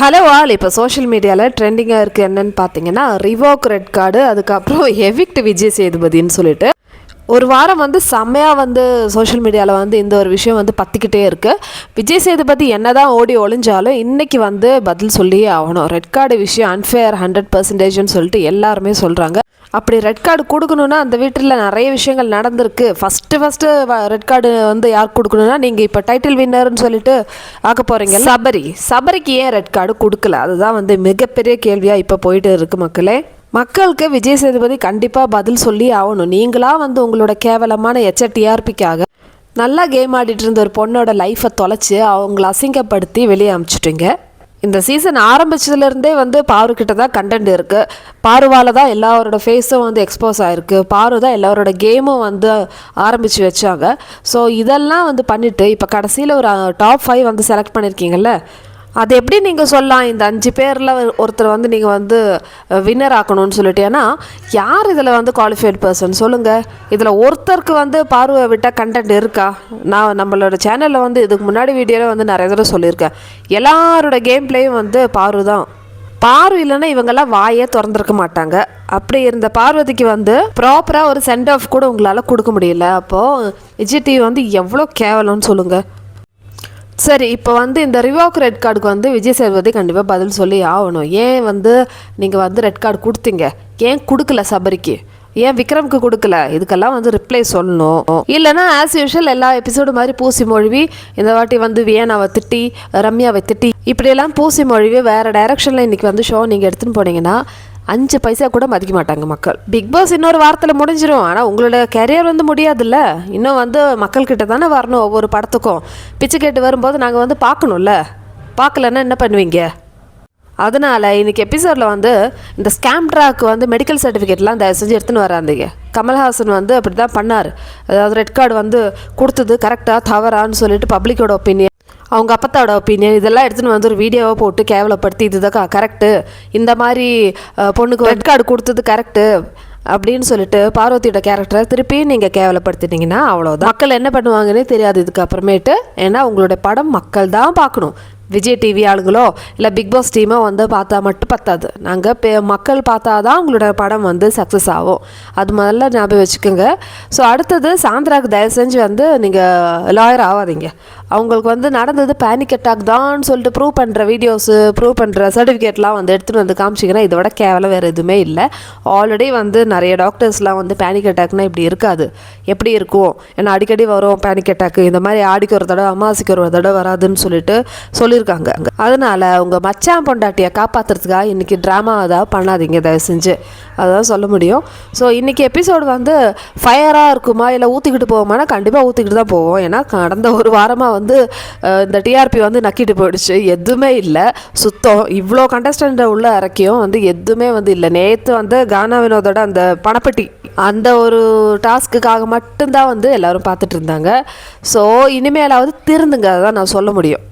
Hello all இப்போ social மீடியாவில் ட்ரெண்டிங்காக இருக்குது என்னன்னு பார்த்தீங்கன்னா ரிவோக் ரெட் கார்டு அதுக்கப்புறம் எவிக்ட் விஜய் சேதுபதின்னு சொல்லிட்டு. ஒரு வாரம் வந்து செம்மையாக வந்து சோஷியல் மீடியாவில் வந்து இந்த ஒரு விஷயம் வந்து பற்றிக்கிட்டே இருக்குது விஜய் சேதுபதி என்ன தான் ஓடி ஒளிஞ்சாலும் இன்றைக்கி வந்து பதில் சொல்லியே ஆகணும். ரெட் கார்டு விஷயம் அன்ஃபேர் ஹண்ட்ரட் பர்சன்டேஜ்னு சொல்லிட்டு எல்லாருமே சொல்கிறாங்க அப்படி ரெட் கார்டு கொடுக்கணுன்னா அந்த வீட்டில் நிறைய விஷயங்கள் நடந்திருக்கு. ஃபஸ்ட்டு ஃபஸ்ட்டு ரெட் கார்டு வந்து யாருக்கு கொடுக்கணும்னா நீங்கள் இப்போ டைட்டில் வின்னர்னு சொல்லிட்டு ஆக்க போகிறீங்க சபரி. சபரிக்கு ஏன் ரெட் கார்டு கொடுக்கல? அதுதான் வந்து மிகப்பெரிய கேள்வியாக இப்போ போயிட்டு இருக்கு மக்களே. மக்களுக்கு விஜய் சேதுபதி கண்டிப்பாக பதில் சொல்லி ஆகணும். நீங்களா வந்து உங்களோட கேவலமான எச்ச டிஆர்பிக்காக நல்லா கேம் ஆடிட்டு இருந்த ஒரு பொண்ணோட லைஃப்பை தொலைச்சி அவங்கள அசிங்கப்படுத்தி வெளியே அமுச்சிட்டீங்க. இந்த சீசன் ஆரம்பிச்சதுலேருந்தே வந்து பாருக்கிட்ட தான் கண்டென்ட் இருக்குது பாருவால் தான் எல்லாரோட ஃபேஸும் வந்து எக்ஸ்போஸ் ஆகிருக்கு பாரு தான் எல்லாரோட கேமும் வந்து ஆரம்பித்து வச்சாங்க. ஸோ இதெல்லாம் வந்து பண்ணிவிட்டு இப்போ கடைசியில் ஒரு டாப் ஃபைவ் வந்து செலக்ட் பண்ணியிருக்கீங்கல்ல அது எப்படி நீங்கள் சொல்லலாம்? இந்த அஞ்சு பேரில் ஒருத்தர் வந்து நீங்கள் வந்து வின்னர் ஆக்கணும்னு சொல்லிட்டு ஏன்னா யார் இதில் வந்து குவாலிஃபைட் பர்சன் சொல்லுங்கள் இதில் ஒருத்தருக்கு வந்து பார்வை விட்டால் கண்டென்ட் இருக்கா? நான் நம்மளோட சேனலில் வந்து இதுக்கு முன்னாடி வீடியோவில் வந்து நிறைய தடவை சொல்லியிருக்கேன். எல்லாரோட கேம் பிளேயும் வந்து பார்வை தான். பார்வை இல்லைன்னா இவங்கெல்லாம் வாயே திறந்துருக்க மாட்டாங்க. அப்படி இருந்த பார்வதிக்கு வந்து ப்ராப்பராக ஒரு சென்ட் ஆஃப் கூட உங்களால் கொடுக்க முடியல. அப்போது விஜய் டிவி வந்து எவ்வளோ கேவலம்னு சொல்லுங்கள் சரி இப்போ வந்து இந்த ரிவாக் ரெட் கார்டுக்கு வந்து விஜய் சேதுபதி கண்டிப்பாக பதில் சொல்லி ஆகணும். ஏன் வந்து நீங்கள் வந்து ரெட் கார்டு கொடுத்தீங்க? ஏன் கொடுக்கல சபரிக்கு? ஏன் விக்ரம்க்கு கொடுக்கல? இதுக்கெல்லாம் வந்து ரிப்ளை சொல்லணும். இல்லைன்னா ஆஸ் யூஷுவல் எல்லா எபிசோடு மாதிரி பூசி மொழிவி இந்த வாட்டி வந்து வியனாவை திட்டி ரம்யாவை திட்டி இப்படியெல்லாம் பூசி மொழிவி வேறு டைரக்ஷனில் இன்றைக்கி வந்து ஷோ நீங்கள் எடுத்துன்னு போனீங்கன்னா அஞ்சு பைசா கூட மதிக்க மாட்டாங்க மக்கள். பிக் பாஸ் இன்னொரு வாரத்தில் முடிஞ்சிடும் ஆனால் உங்களோட கெரியர் வந்து முடியாதுல்ல. இன்னும் வந்து மக்கள்கிட்ட தானே வரணும் ஒவ்வொரு படத்துக்கும். பிச்சை கேட்டு வரும்போது நாங்கள் வந்து பார்க்கணும்ல. பார்க்கலன்னா என்ன பண்ணுவீங்க? அதனால் இன்றைக்கி எபிசோடில் வந்து இந்த ஸ்கேம் ட்ராக் வந்து மெடிக்கல் சர்டிஃபிகேட்லாம் தயவு செஞ்சு எடுத்துன்னு வராந்தீங்க கமல்ஹாசன் வந்து அப்படி தான் பண்ணார். அதாவது ரெட் கார்டு வந்து கொடுத்தது கரெக்டாக தவறான்னு சொல்லிட்டு பப்ளிக்கோட ஒப்பீனியன் அவங்க அப்பத்தோட ஒப்பீனியன் இதெல்லாம் எடுத்துன்னு வந்து ஒரு வீடியோவை போட்டு கேவலப்படுத்தி இதுதான் கரெக்டு இந்த மாதிரி பொண்ணுக்கு ரெட் கார்டு கொடுத்தது கரெக்டு அப்படின்னு சொல்லிட்டு பார்வதியோட கேரக்டரை திருப்பி நீங்கள் கேவலப்படுத்தினீங்கன்னா அவ்வளோதான் மக்கள் என்ன பண்ணுவாங்கன்னே தெரியாது இதுக்கு அப்புறமேட்டு ஏன்னா உங்களோட படம் மக்கள் தான் பார்க்கணும். விஜய் டிவி ஆளுங்களோ இல்லை பிக் பாஸ் டீமோ வந்து பார்த்தா மட்டும் பத்தாது. நாங்கள் பே மக்கள் பார்த்தா தான் உங்களோட படம் வந்து சக்ஸஸ் ஆகும். அது முதல்ல ஞாபகம் வச்சுக்கோங்க. ஸோ அடுத்தது சாந்திராக்கு தயவு செஞ்சு வந்து நீங்கள் லாயர் ஆகாதீங்க. அவங்களுக்கு வந்து நடந்தது பேனிக் அட்டாக் தான் சொல்லிட்டு ப்ரூவ் பண்ணுற வீடியோஸு ப்ரூவ் பண்ணுற சர்டிஃபிகேட்லாம் வந்து எடுத்துகிட்டு வந்து காமிச்சிங்கன்னா இதோட கேவலம் வேறு எதுவுமே இல்லை. ஆல்ரெடி வந்து நிறைய டாக்டர்ஸ்லாம் வந்து பேனிக் அட்டாக்னால் இப்படி இருக்காது. எப்படி இருக்கும்? ஏன்னா அடிக்கடி வரும் பேனிக் அட்டாக்கு இந்த மாதிரி ஆடிக்கு ஒரு தடவை அமாவாசைக்கு ஒரு தடவை வராதுன்னு சொல்லிட்டு சொல்லியிருக்காங்க அதனால் உங்கள் மச்சான் பொண்டாட்டியை காப்பாற்றுறதுக்காக இன்றைக்கி ட்ராமா ஏதாவது பண்ணாதீங்க தயவு செஞ்சு. அதான் சொல்ல முடியும். ஸோ இன்றைக்கி எபிசோடு வந்து ஃபயராக இருக்குமா? இல்லை ஊற்றிக்கிட்டு போவோமானா கண்டிப்பாக ஊற்றிக்கிட்டு தான் போவோம். ஏன்னா கடந்த ஒரு வாரமாக வந்து வந்து இந்த டிஆர்பி வந்து நக்கிட்டு போயிடுச்சு. எதுவுமே இல்லை. சுத்தம். இவ்வளோ கண்டஸ்டண்ட்டை உள்ள இறக்கியும் வந்து எதுவுமே வந்து இல்லை. நேற்று வந்து கானா வினோதோட அந்த பணப்பட்டி அந்த ஒரு டாஸ்க்குக்காக மட்டும்தான் வந்து எல்லோரும் பார்த்துட்டு இருந்தாங்க. ஸோ இனிமேலாவது திருந்துங்க. அதான் நான் சொல்ல முடியும்.